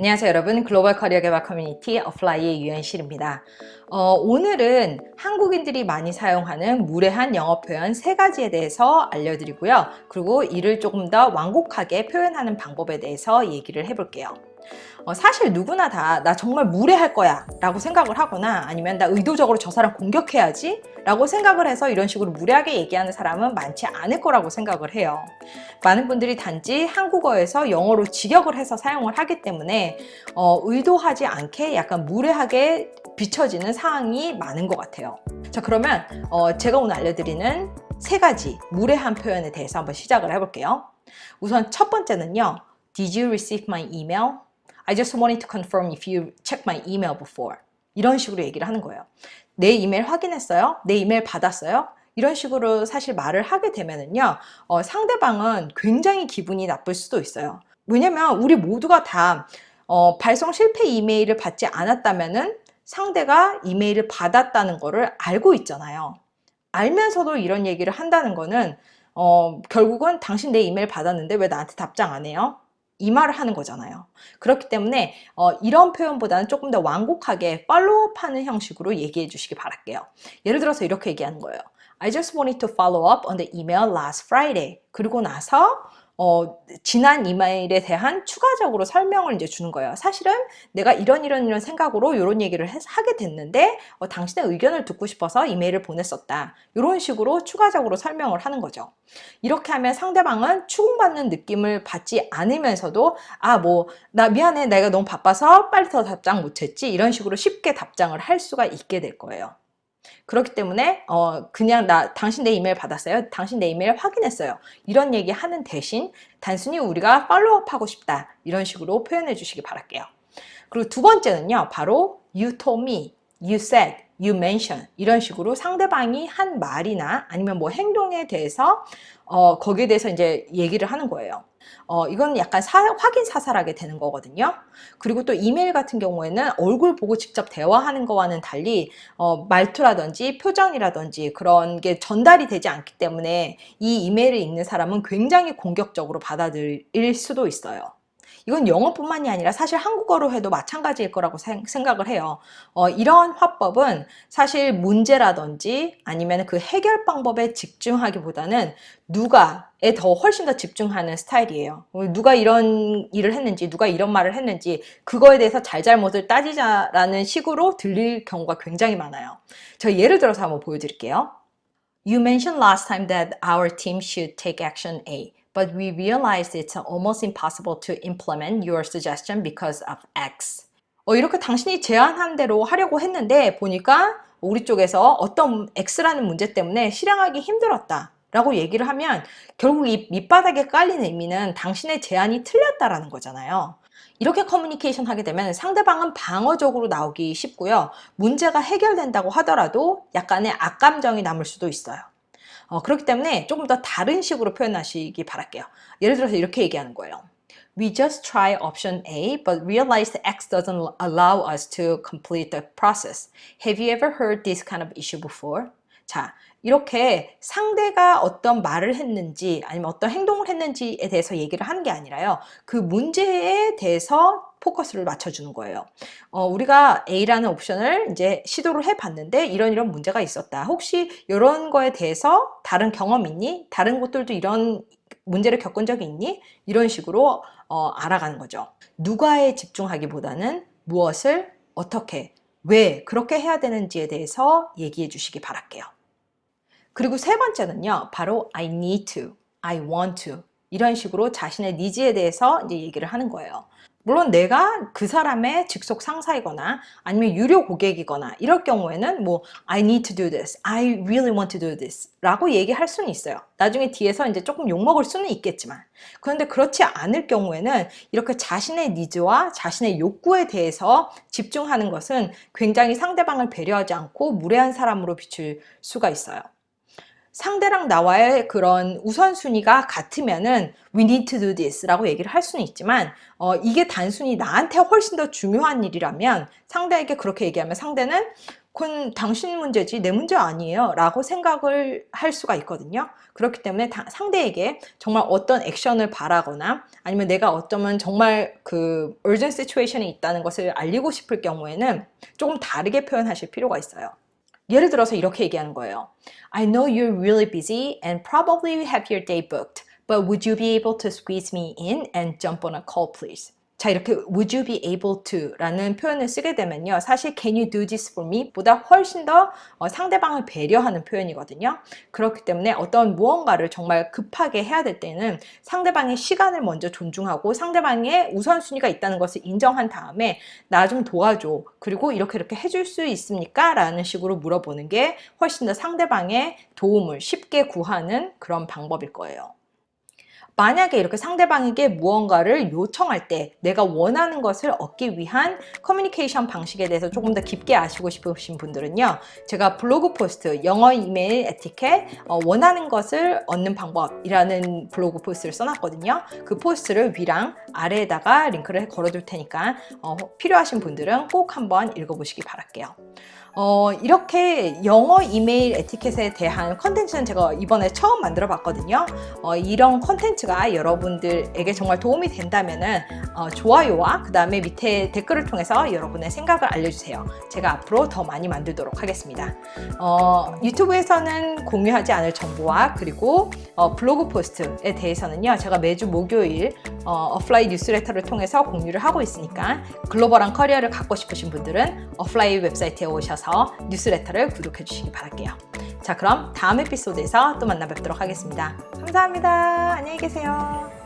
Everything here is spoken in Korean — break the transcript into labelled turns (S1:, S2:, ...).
S1: 안녕하세요 여러분. 글로벌 커리어 개발 커뮤니티 어플라이의 유현실입니다. 어, 오늘은 한국인들이 많이 사용하는 무례한 영어 표현 세 가지에 대해서 알려드리고요. 그리고 이를 조금 더 완곡하게 표현하는 방법에 대해서 얘기를 해볼게요 어, 사실 누구나 다 나 정말 무례할 거야 라고 생각을 하거나 아니면 나 의도적으로 저 사람 공격해야지 라고 생각을 해서 이런 식으로 무례하게 얘기하는 사람은 많지 않을 거라고 생각을 해요. 많은 분들이 단지 한국어에서 영어로 직역을 해서 사용을 하기 때문에 어, 의도하지 않게 약간 무례하게 비춰지는 상황이 많은 것 같아요. 자 그러면 어, 제가 오늘 알려드리는 세 가지 무례한 표현에 대해서 한번 시작을 해볼게요. 우선 첫 번째는요 Did you receive my email? I just wanted to confirm if you checked my email before. 이런 식으로 얘기를 하는 거예요. 내 이메일 확인했어요? 내 이메일 받았어요? 이런 식으로 사실 말을 하게 되면은요, 어, 상대방은 굉장히 기분이 나쁠 수도 있어요. 왜냐면 우리 모두가 다 어, 발송 실패 이메일을 받지 않았다면은 상대가 이메일을 받았다는 거를 알고 있잖아요. 알면서도 이런 얘기를 한다는 거는 어, 결국은 당신 내 이메일 받았는데 왜 나한테 답장 안 해요? 이 말을 하는 거잖아요. 그렇기 때문에 어, 이런 표현보다는 조금 더 완곡하게 팔로우업하는 형식으로 얘기해 주시기 바랄게요. 예를 들어서 이렇게 얘기하는 거예요. I just wanted to follow up on the email last Friday. 그리고 나서 어, 지난 이메일에 대한 추가적으로 설명을 이제 주는 거예요. 사실은 내가 이런 이런 이런 생각으로 이런 얘기를 해, 하게 됐는데 어, 당신의 의견을 듣고 싶어서 이메일을 보냈었다. 이런 식으로 추가적으로 설명을 하는 거죠. 이렇게 하면 상대방은 추궁받는 느낌을 받지 않으면서도 아 뭐 나 미안해 내가 너무 바빠서 빨리 더 답장 못했지 이런 식으로 쉽게 답장을 할 수가 있게 될 거예요. 그렇기 때문에 어 그냥 나 당신 내 이메일 받았어요. 당신 내 이메일 확인했어요. 이런 얘기 하는 대신 단순히 우리가 팔로우업 하고 싶다. 이런 식으로 표현해 주시기 바랄게요. 그리고 두 번째는요. 바로 you told me, you said, you mentioned 이런 식으로 상대방이 한 말이나 아니면 뭐 행동에 대해서 어 거기에 대해서 이제 얘기를 하는 거예요. 어, 이건 약간 사, 확인 사살하게 되는 거거든요. 그리고 또 이메일 같은 경우에는 얼굴 보고 직접 대화하는 거와는 달리 어, 말투라든지 표정이라든지 그런 게 전달이 되지 않기 때문에 이 이메일을 읽는 사람은 굉장히 공격적으로 받아들일 수도 있어요. 이건 영어뿐만이 아니라 사실 한국어로 해도 마찬가지일 거라고 생, 각을 해요. 어, 이런 화법은 사실 문제라든지 아니면 그 해결 방법에 집중하기보다는 누가에 더 훨씬 더 집중하는 스타일이에요. 누가 이런 일을 했는지, 누가 이런 말을 했는지, 그거에 대해서 잘잘못을 따지자라는 식으로 들릴 경우가 굉장히 많아요. 저 예를 들어서 한번 보여드릴게요. You mentioned last time that our team should take action A. but we realized it's almost impossible to implement your suggestion because of X. 어, 이렇게 당신이 제안한 대로 하려고 했는데 보니까 우리 쪽에서 어떤 X라는 문제 때문에 실행하기 힘들었다. 라고 얘기를 하면 결국 이 밑바닥에 깔린 의미는 당신의 제안이 틀렸다라는 거잖아요. 이렇게 커뮤니케이션 하게 되면 상대방은 방어적으로 나오기 쉽고요. 문제가 해결된다고 하더라도 약간의 악감정이 남을 수도 있어요. 어, 그렇기 때문에 조금 더 다른 식으로 표현하시기 바랄게요. 예를 들어서 이렇게 얘기하는 거예요. We just try option A, but realized X doesn't allow us to complete the process. Have you ever heard this kind of issue before? 자, 이렇게 상대가 어떤 말을 했는지 아니면 어떤 행동을 했는지에 대해서 얘기를 하는 게 아니라요. 그 문제에 대해서 포커스를 맞춰주는 거예요. 어, 우리가 A라는 옵션을 이제 시도를 해봤는데 이런 이런 문제가 있었다. 혹시 이런 거에 대해서 다른 경험 있니? 다른 곳들도 이런 문제를 겪은 적이 있니? 이런 식으로 어, 알아가는 거죠. 누가에 집중하기보다는 무엇을 어떻게 왜 그렇게 해야 되는지에 대해서 얘기해 주시기 바랄게요. 그리고 세 번째는요, 바로 I need to, I want to 이런 식으로 자신의 니즈에 대해서 이제 얘기를 하는 거예요. 물론 내가 그 사람의 직속 상사이거나 아니면 유료 고객이거나 이럴 경우에는 뭐 I need to do this, I really want to do this 라고 얘기할 수는 있어요. 나중에 뒤에서 이제 조금 욕먹을 수는 있겠지만 그런데 그렇지 않을 경우에는 이렇게 자신의 니즈와 자신의 욕구에 대해서 집중하는 것은 굉장히 상대방을 배려하지 않고 무례한 사람으로 비출 수가 있어요. 상대랑 나와의 그런 우선순위가 같으면은 we need to do this 라고 얘기를 할 수는 있지만 어, 이게 단순히 나한테 훨씬 더 중요한 일이라면 상대에게 그렇게 얘기하면 상대는 그건 당신 문제지 내 문제 아니에요 라고 생각을 할 수가 있거든요. 그렇기 때문에 다- 상대에게 정말 어떤 액션을 바라거나 아니면 내가 어쩌면 정말 그 urgent situation이 있다는 것을 알리고 싶을 경우에는 조금 다르게 표현하실 필요가 있어요. 예를 들어서 이렇게 얘기하는 거예요. I know you're really busy and probably have your day booked, but would you be able to squeeze me in and jump on a call, please? 자, 이렇게 would you be able to 라는 표현을 쓰게 되면요. 사실 can you do this for me? 보다 훨씬 더 어, 상대방을 배려하는 표현이거든요. 그렇기 때문에 어떤 무언가를 정말 급하게 해야 될 때는 상대방의 시간을 먼저 존중하고 상대방의 우선순위가 있다는 것을 인정한 다음에 나 좀 도와줘. 그리고 이렇게 이렇게 해줄 수 있습니까? 라는 식으로 물어보는 게 훨씬 더 상대방의 도움을 쉽게 구하는 그런 방법일 거예요. 만약에 이렇게 상대방에게 무언가를 요청할 때 내가 원하는 것을 얻기 위한 커뮤니케이션 방식에 대해서 조금 더 깊게 아시고 싶으신 분들은요. 제가 블로그 포스트 영어 이메일 에티켓 어, 원하는 것을 얻는 방법이라는 블로그 포스트를 써놨거든요. 그 포스트를 위랑 아래에다가 링크를 걸어둘 테니까 어, 필요하신 분들은 꼭 한번 읽어보시기 바랄게요. 어, 이렇게 영어 이메일 에티켓에 대한 컨텐츠는 제가 이번에 처음 만들어 봤거든요. 어, 이런 컨텐츠가 여러분들에게 정말 도움이 된다면은 어, 좋아요와 그 다음에 밑에 댓글을 통해서 여러분의 생각을 알려주세요. 제가 앞으로 더 많이 만들도록 하겠습니다. 어, 유튜브에서는 공유하지 않을 정보와 그리고 어, 블로그 포스트에 대해서는요. 제가 매주 목요일 어, 어플라이 뉴스레터를 통해서 공유를 하고 있으니까 글로벌한 커리어를 갖고 싶으신 분들은 어플라이 웹사이트에 오셔서 뉴스레터를 구독해 주시기 바랄게요. 자, 그럼 다음 에피소드에서 또 만나 뵙도록 하겠습니다. 감사합니다. 안녕히 계세요.